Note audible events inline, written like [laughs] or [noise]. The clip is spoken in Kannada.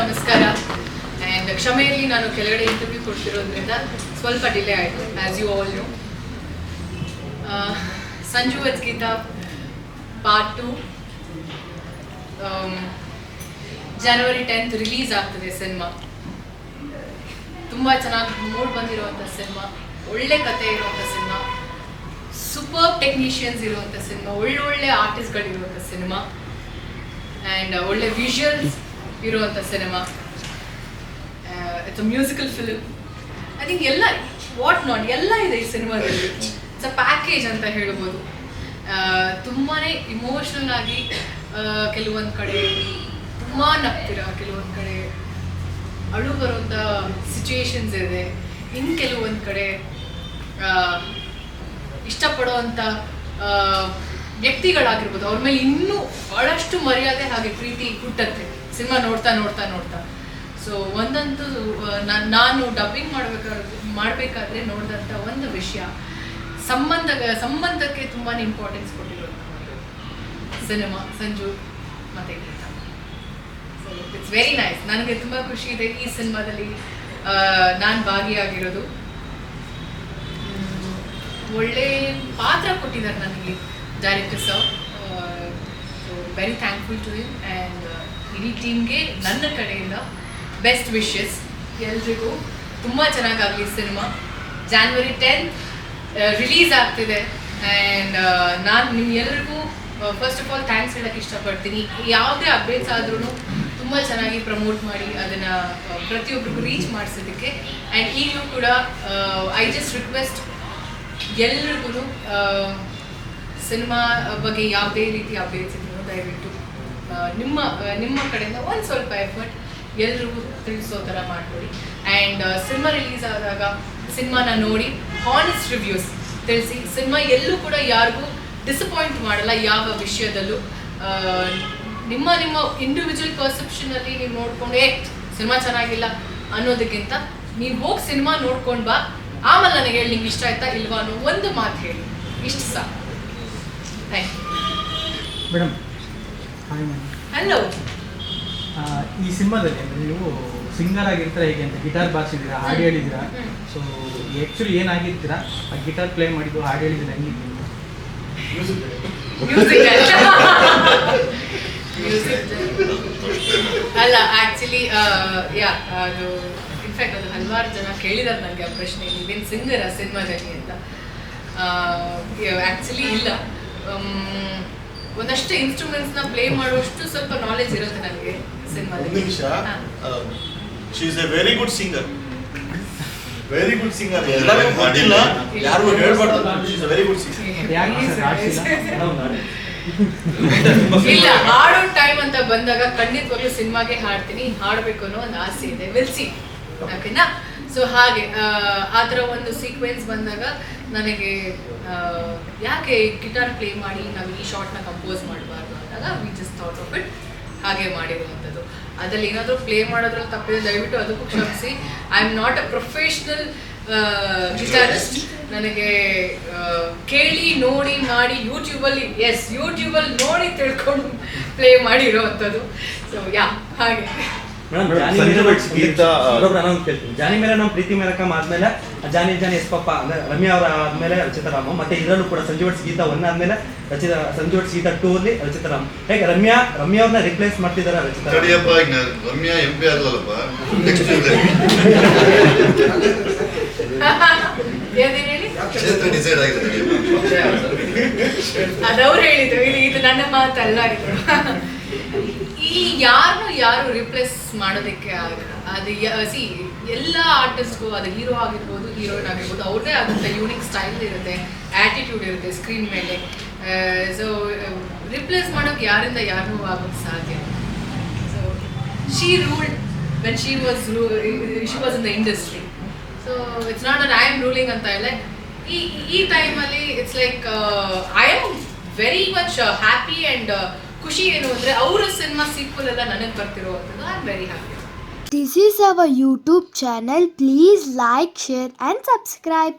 ನಮಸ್ಕಾರ. ಆ್ಯಂಡ್ ಕ್ಷಮೆಯಲ್ಲಿ ನಾನು ಕೆಳಗಡೆ ಇಂಟರ್ವ್ಯೂ ಕೊಡ್ತಿರೋದ್ರಿಂದ ಸ್ವಲ್ಪ ಡಿಲೇ ಆಯಿತು as you all know Sanju with Geetha part two January tenth release ಆಗ್ತದೆ ಸಿನಿಮಾ ತುಂಬ ಚೆನ್ನಾಗಿ ಮೂಡ್ ಬಂದಿರುವಂಥ ಸಿನಿಮಾ ಒಳ್ಳೆ ಕತೆ ಇರುವಂಥ ಸಿನಿಮಾ ಸೂಪರ್ ಟೆಕ್ನಿಷಿಯನ್ಸ್ ಇರುವಂಥ ಸಿನಿಮಾ ಒಳ್ಳೊಳ್ಳೆ ಆರ್ಟಿಸ್ಟ್ಗಳಿರುವಂಥ ಸಿನಿಮಾ ಆ್ಯಂಡ್ ಒಳ್ಳೆ ವಿಷುವಲ್ಸ್ ಇರುವಂಥ cinema it's a musical film I think ಎಲ್ಲ ವಾಟ್ ನಾಟ್ ಎಲ್ಲ ಇದೆ ಈ ಸಿನಿಮಾದಲ್ಲಿ ಇಟ್ಸ್ ಅ ಪ್ಯಾಕೇಜ್ ಅಂತ ಹೇಳ್ಬೋದು. ತುಂಬಾ ಇಮೋಷ್ನಲ್ ಆಗಿ ಕೆಲವೊಂದು ಕಡೆ ತುಂಬ ನಗ್ತೀರ ಕೆಲವೊಂದು ಕಡೆ ಅಳು ಬರುವಂಥ ಸಿಚುಯೇಷನ್ಸ್ ಇದೆ. ಇನ್ನು ಕೆಲವೊಂದು ಕಡೆ ಇಷ್ಟಪಡುವಂಥ ವ್ಯಕ್ತಿಗಳಾಗಿರ್ಬೋದು. ಅವ್ರ ಮೇಲೆ ಇನ್ನೂ ಭಾಳಷ್ಟು ಮರ್ಯಾದೆ ಹಾಗೆ ಪ್ರೀತಿ ಹುಟ್ಟತ್ತೆ. ಸಿನಿಮಾ ನೋಡ್ತಾ ನೋಡ್ತಾ ನೋಡ್ತಾ. ಸೊ ಒಂದಂತೂ ನಾನು ಡಬ್ಬಿಂಗ್ ಮಾಡ್ಬೇಕಾದ್ರೆ, ಮಾಡಬೇಕಾದ್ರೆ ನೋಡಿದಂಥ ಒಂದು ವಿಷಯ. ಸಂಬಂಧ, ಸಂಬಂಧಕ್ಕೆ ತುಂಬಾ ಇಂಪಾರ್ಟೆನ್ಸ್ ಕೊಟ್ಟಿರೋದು ಸಿನಿಮಾ, ಸಂಜು ಮತ್ತೆ ಸೊ ಇಟ್ಸ್ ವೆರಿ ನೈಸ್ ನನಗೆ ತುಂಬ ಖುಷಿ ಇದೆ ಈ ಸಿನಿಮಾದಲ್ಲಿ ನಾನು ಭಾಗಿಯಾಗಿರೋದು. ಒಳ್ಳೆ ಪಾತ್ರ ಕೊಟ್ಟಿದ್ದಾರೆ ನನಗೆ. Director sir very thankful to him and ಇಡೀ ಟೀಮ್ಗೆ ನನ್ನ ಕಡೆಯಿಂದ ಬೆಸ್ಟ್ ವಿಶಸ್ ಎಲ್ರಿಗೂ ತುಂಬ ಚೆನ್ನಾಗಾಗಲಿ ಸಿನಿಮಾ. ಜಾನ್ವರಿ ಟೆನ್ ರಿಲೀಸ್ ಆಗ್ತಿದೆ. ಆ್ಯಂಡ್ ನಾನು ನಿಮ್ಗೆಲ್ರಿಗೂ ಫಸ್ಟ್ ಆಫ್ ಆಲ್ ಥ್ಯಾಂಕ್ಸ್ ಹೇಳಕ್ಕೆ ಇಷ್ಟಪಡ್ತೀನಿ. ಯಾವುದೇ ಅಪ್ಡೇಟ್ಸ್ ಆದ್ರೂ ತುಂಬ ಚೆನ್ನಾಗಿ ಪ್ರಮೋಟ್ ಮಾಡಿ ಅದನ್ನು ಪ್ರತಿಯೊಬ್ಬರಿಗೂ ರೀಚ್ ಮಾಡಿಸೋದಕ್ಕೆ. ಆ್ಯಂಡ್ ಈಗಲೂ ಕೂಡ ಐ ಜಸ್ಟ್ ರಿಕ್ವೆಸ್ಟ್ ಎಲ್ರಿಗೂ ಸಿನಿಮಾ ಬಗ್ಗೆ ಯಾವುದೇ ರೀತಿ ಅಪ್ಡೇಟ್ಸ್ ಇದ್ರು ದಯವಿಟ್ಟು ನಿಮ್ಮ ನಿಮ್ಮ ಕಡೆಯಿಂದ ಒಂದು ಸ್ವಲ್ಪ ಎಫರ್ಟ್ ಎಲ್ರಿಗೂ ತಿಳಿಸೋ ಥರ ಮಾಡಿಕೊಡಿ. ಆ್ಯಂಡ್ ಸಿನಿಮಾ ರಿಲೀಸ್ ಆದಾಗ ಸಿನಿಮಾನ ನೋಡಿ ಹಾನೆಸ್ಟ್ ರಿವ್ಯೂಸ್ ತಿಳಿಸಿ. ಸಿನಿಮಾ ಎಲ್ಲೂ ಕೂಡ ಯಾರಿಗೂ ಡಿಸಪಾಯಿಂಟ್ ಮಾಡಲ್ಲ ಯಾವ ವಿಷಯದಲ್ಲೂ. ನಿಮ್ಮ ನಿಮ್ಮ ಇಂಡಿವಿಜುವಲ್ ಪರ್ಸೆಪ್ಷನಲ್ಲಿ ನೀವು ನೋಡ್ಕೊಂಡು, ಏ ಸಿನಿಮಾ ಚೆನ್ನಾಗಿಲ್ಲ ಅನ್ನೋದಕ್ಕಿಂತ ನೀವು ಹೋಗಿ ಸಿನಿಮಾ ನೋಡ್ಕೊಂಡು ಬಾ. ಆಮೇಲೆ ನನಗೆ ಹೇಳಿ ನಿಂಗೆ ಇಷ್ಟ ಆಯ್ತಾ ಇಲ್ವಾ ಅನ್ನೋ ಒಂದು ಮಾತು ಹೇಳಿ. ಇಷ್ಟು ಸಾಕು. Thank you madam hi hello ಈ ಸಿನಿಮಾದಲ್ಲಿ ಅಂದರೆ ನೀವು ಸಿಂಗರ್ ಆಗಿರ್ತೀರಾ ಹೇಗೆ ಅಂತ ಗಿಟಾರ್ ಬಾರಿಸಿದ್ದೀರಾ ಹಾಡು ಹೇಳಿದ್ದೀರಾ. ಸೊ ಆ್ಯಕ್ಚುಲಿ ಏನಾಗಿರ್ತೀರಾ ಆ ಗಿಟಾರ್ ಪ್ಲೇ ಮಾಡಿದ್ದು ಹಾಡು ಮ್ಯೂಸಿಕ್ ಮ್ಯೂಸಿಕ್ [laughs] ಅಲ್ಲ ಆ್ಯಕ್ಚುಲಿ ಯಾ ಅದು ಇನ್ಫ್ಯಾಕ್ಟ್ ಅದು ಹಲವಾರು ಜನ ಕೇಳಿದಾರೆ ನನಗೆ ಆ ಪ್ರಶ್ನೆ ನೀವೇನು ಆ ಸಿನಿಮಾದಲ್ಲಿ ಅಂತ? ಆ್ಯಕ್ಚುಲಿ ಇಲ್ಲ. Um, ಇನ್ಸ್ಟ್ರೂಮೆಂಟ್ಸ್ನ ಪ್ಲೇ ಮಾಡುವಷ್ಟು ಸ್ವಲ್ಪ ನಾಲೆಜ್ ಇರುತ್ತೆ ನನಗೆ ಒಂದು ಸಿನಿಮಾದಲ್ಲಿ ನಿಮಿಷ. She is a very good singer very good singer ಎಲ್ಲರೂ ಗೊತ್ತಿಲ್ಲ. ಯಾರಿಗೂ ಹೇಳ್ಬಾರ್ದು. She is a very good singer ಇಲ್ಲ ಹಾಡೋ ಟೈಮ್ ಅಂತ ಬಂದಾಗ ಖಂಡಿತವಾಗ್ಲೂ ಸಿನಿಮಾಗೆ ಹಾಡ್ತೀನಿ. ಹಾಡಬೇಕು ಅನ್ನೋ ಒಂದು ಆಸೆ ಇದೆ. ವಿಲ್ ಸಿ ಓಕೆನಾ ಸೊ ಹಾಗೆ ಆ, ಥರ ಒಂದು ಸೀಕ್ವೆನ್ಸ್ ಬಂದಾಗ ನನಗೆ ಯಾಕೆ ಗಿಟಾರ್ ಪ್ಲೇ ಮಾಡಿ ನಾವು ಈ ಶಾರ್ಟ್ನ ಕಂಪೋಸ್ ಮಾಡಬಾರ್ದು ಅಂದಾಗ we just thought of it ಹಾಗೆ ಮಾಡಿರುವಂಥದ್ದು. ಅದರಲ್ಲಿ ಏನಾದರೂ ಪ್ಲೇ ಮಾಡೋದ್ರಲ್ಲಿ ತಪ್ಪಿದೆ ದಯವಿಟ್ಟು ಅದಕ್ಕೂ ಕ್ಷಮಿಸಿ. I am not a professional guitarist ನನಗೆ ಕೇಳಿ ನೋಡಿ ಮಾಡಿ ಯೂಟ್ಯೂಬಲ್ಲಿ ಎಸ್ ಯೂಟ್ಯೂಬಲ್ಲಿ ನೋಡಿ ತಿಳ್ಕೊಂಡು ಪ್ಲೇ ಮಾಡಿರೋವಂಥದ್ದು. ಸೊ ಯಾ ಹಾಗೆ. ಮೇಡಮ್ ಜಾನಿ ಮೇಲೆ ಗೀತಾ, ನಾನು ಕೇಳ್ತೀನಿ. ಜಾನಿ ಮೇಲೆ ನಮ್ಮ ಪ್ರೀತಿ ಮೇರಕಂ ಆದ್ಮೇಲೆ ಜಾನಿ ಜಾನಿ ಎಸ್ ಪಪ್ಪ ಅಂದ್ರೆ ರಮ್ಯಾ ಅವರ ಆದ್ಮೇಲೆ ರಚಿತಾರಾಮ ಮತ್ತೆ ಇದರಲ್ಲೂ ಕೂಡ ಸಂಜೀವ್ ವರ್ಡ್ಸ್ ಗೀತಾ ಒನ್ ಆದ್ಮೇಲೆ ರಚಿತ ಸಂಜೀವ್ ವರ್ಡ್ಸ್ ಗೀತಾ ಟೂ ಅಲ್ಲಿ ರಚಿತಾರಾಮ್ ಹೇಗೆ ರಮ್ಯಾ ರಮ್ಯಾ ಅವ್ರನ್ನ ರಿಪ್ಲೇಸ್ ಮಾಡ್ತಿದಾರ ರಚಿತಾರಾಮ್ ತಡಿಯಪ್ಪ ಈಗ ರಮ್ಯಾ ಎಂ ಪಿ ಆಗ್ಲಲ್ಲಪ್ಪ ನೆಕ್ಸ್ಟ್ ಏನೇನು ಹೇಳಿ? ಕ್ಷೇತ್ರ ಡಿಸೈಡ್ ಆಗಿದೆ ತಡಿಯಪ್ಪ ಅದವ್ರು ಹೇಳಿದ್ರು. ಇದು ಇದು ನನ್ನ ಮಾತಲ್ಲ ಇದು. ಯಾರನ್ನು ಯಾರು ರಿಪ್ಲೇಸ್ ಮಾಡೋದಕ್ಕೆ ಅದು ಸಿ ಎಲ್ಲ ಆರ್ಟಿಸ್ಟ್ಗೂ ಅದು ಹೀರೋ ಆಗಿರ್ಬೋದು ಹೀರೋಯಿನ್ ಆಗಿರ್ಬೋದು, ಅವ್ರದ್ದೇ ಆಗುತ್ತೆ ಯೂನಿಕ್ ಸ್ಟೈಲ್ ಇರುತ್ತೆ ಆ್ಯಟಿಟ್ಯೂಡ್ ಇರುತ್ತೆ ಸ್ಕ್ರೀನ್ ಮೇಲೆ. ಸೊ ರಿಪ್ಲೇಸ್ ಮಾಡೋಕ್ಕೆ ಯಾರಿಂದ ಯಾರು ಆಗೋಕ್ಕೆ ಸಾಧ್ಯ so she ruled when she was she was in the industry so it's not an I am ruling ಅಂತ ಇಲ್ಲ. ಈ ಈ ಟೈಮಲ್ಲಿ it's like I am very much happy and ಖುಷಿ ಏನು ಅಂದರೆ, ಅವರ ಸಿನಿಮಾ ಸೀಕ್ವಲ್ ಎಲ್ಲ ನನಗೆ ಬರ್ತಿರೋವಂಥದ್ದು I am very happy This is our YouTube channel. Please like, share, and subscribe.